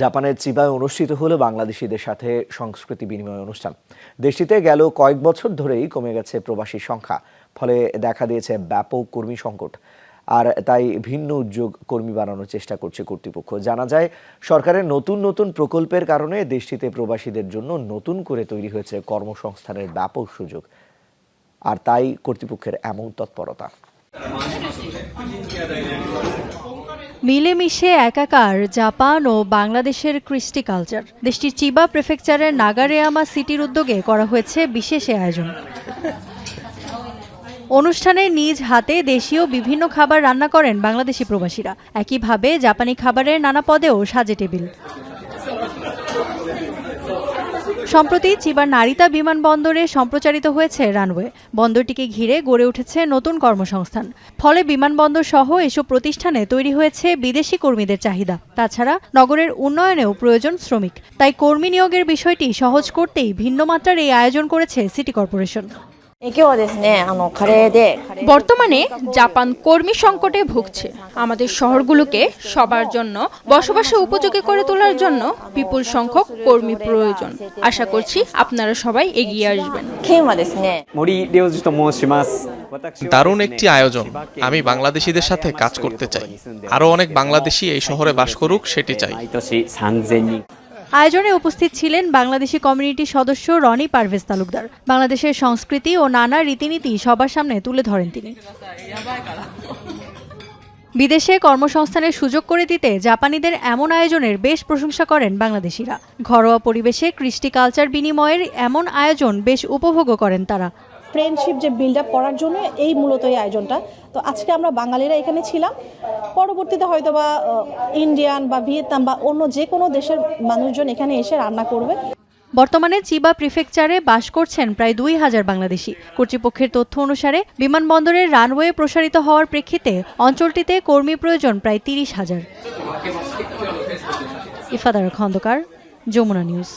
জাপানের চিবায় অনুষ্ঠিত হলো বাংলাদেশিদের সাথে সংস্কৃতি বিনিময় অনুষ্ঠান। দেশটিতে গেল কয়েক বছর ধরেই কমে গেছে প্রবাসী সংখ্যা, ফলে দেখা দিয়েছে ব্যাপক কর্মী সংকট। আর তাই ভিন্ন উদ্যোগ কর্মী বানানোর চেষ্টা করছে কর্তৃপক্ষ। জানা যায়, সরকারের নতুন নতুন প্রকল্পের কারণে দেশটিতে প্রবাসীদের জন্য নতুন করে তৈরি হয়েছে কর্মসংস্থানের ব্যাপক সুযোগ। আর তাই কর্তৃপক্ষের এমন তৎপরতা। মিলেমিশে একাকার জাপান ও বাংলাদেশের কৃষ্টি কালচার। দেশটির চিবা প্রেফেকচারের নাগারেয়ামা সিটির উদ্যোগে করা হয়েছে বিশেষ আয়োজন। অনুষ্ঠানে নিজ হাতে দেশীয় বিভিন্ন খাবার রান্না করেন বাংলাদেশি প্রবাসীরা। একইভাবে জাপানি খাবারের নানা পদেও সাজে টেবিল। সম্প্রতি চিবার নারিতা বিমানবন্দরে সম্প্রচারিত হয়েছে রানওয়ে। বন্দরটিকে ঘিরে গড়ে উঠেছে নতুন কর্মসংস্থান। ফলে বিমানবন্দর সহ এসব প্রতিষ্ঠানে তৈরি হয়েছে বিদেশি কর্মীদের চাহিদা। তাছাড়া নগরের উন্নয়নেও প্রয়োজন শ্রমিক। তাই কর্মী নিয়োগের বিষয়টি সহজ করতেই ভিন্ন মাত্রার এই আয়োজন করেছে সিটি কর্পোরেশন। বর্তমানে জাপান কর্মী সংকটে ভুগছে। আমাদের শহরগুলোকে সবার জন্য বসবাসে উপযোগী করে তোলার জন্য বিপুল সংখ্যক কর্মী প্রয়োজন। আশা করছি আপনারা সবাই এগিয়ে আসবেন। দারুণ একটি আয়োজন। আমি বাংলাদেশিদের সাথে কাজ করতে চাই। আরও অনেক বাংলাদেশি এই শহরে বাস করুক সেটি চাই। আয়োজনে উপস্থিত ছিলেন বাংলাদেশি কমিউনিটির সদস্য রনি পারভেজ তালুকদার। বাংলাদেশের সংস্কৃতি ও নানা রীতিনীতি সবার সামনে তুলে ধরেন তিনি। বিদেশে কর্মসংস্থানের সুযোগ করে দিতে জাপানিদের এমন আয়োজনের বেশ প্রশংসা করেন বাংলাদেশিরা। ঘরোয়া পরিবেশে কৃষ্টি কালচার বিনিময়ের এমন আয়োজন বেশ উপভোগও করেন তারা। ফ্রেন্ডশিপ যে বিল্ড আপ করার জন্য এই মূলত এই আয়োজনটা। তো আজকে আমরা বাঙালিরা এখানে ছিলাম। পরবর্তীতে হয়তো বা ইন্ডিয়ান বা ভিয়েতনাম বা অন্য যে কোনো দেশের মানুষজন এখানে এসে রান্না করবে। বর্তমানে চিবা প্রিফেকচারে বাস করছেন প্রায় দুই হাজার বাংলাদেশি। কর্তৃপক্ষের তথ্য অনুসারে বিমানবন্দরের রানওয়ে প্রসারিত হওয়ার প্রেক্ষিতে অঞ্চলটিতে কর্মী প্রয়োজন প্রায় তিরিশ হাজার। ইফাদার খন্দকার, যমুনা নিউজ।